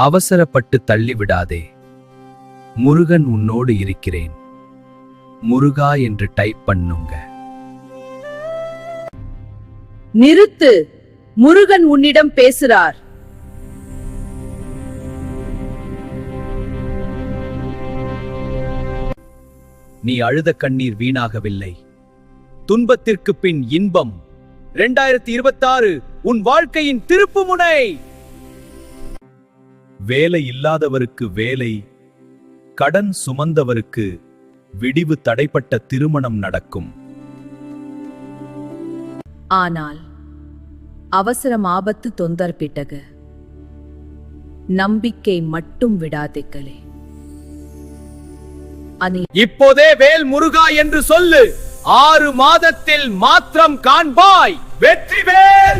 அவசரப்பட்டு தள்ளிவிடாதே. முருகன் உன்னோடு இருக்கிறேன். முருகா என்று டைப் பண்ணுங்க. நிறுத்து. முருகன் உன்னிடம் பேசுறார். நீ அழுத கண்ணீர் வீணாகவில்லை. துன்பத்திற்கு பின் இன்பம். இரண்டாயிரத்தி இருபத்தாறு உன் வாழ்க்கையின் திருப்புமுனை வேலை இல்லாதவருக்கு வேலை கடன் சுமந்தவருக்கு விடிவு தடைப்பட்ட திருமணம் நடக்கும். ஆனால் அவசரம் ஆபத்து தொந்தர்பிட்டக நம்பிக்கை மட்டும் விடாதீர்களே அனி இப்போதே வேல் முருகா என்று சொல்லு ஆறு மாதத்தில் மாத்திரம் காண்பாய் வெற்றிவேல் வீரவேல்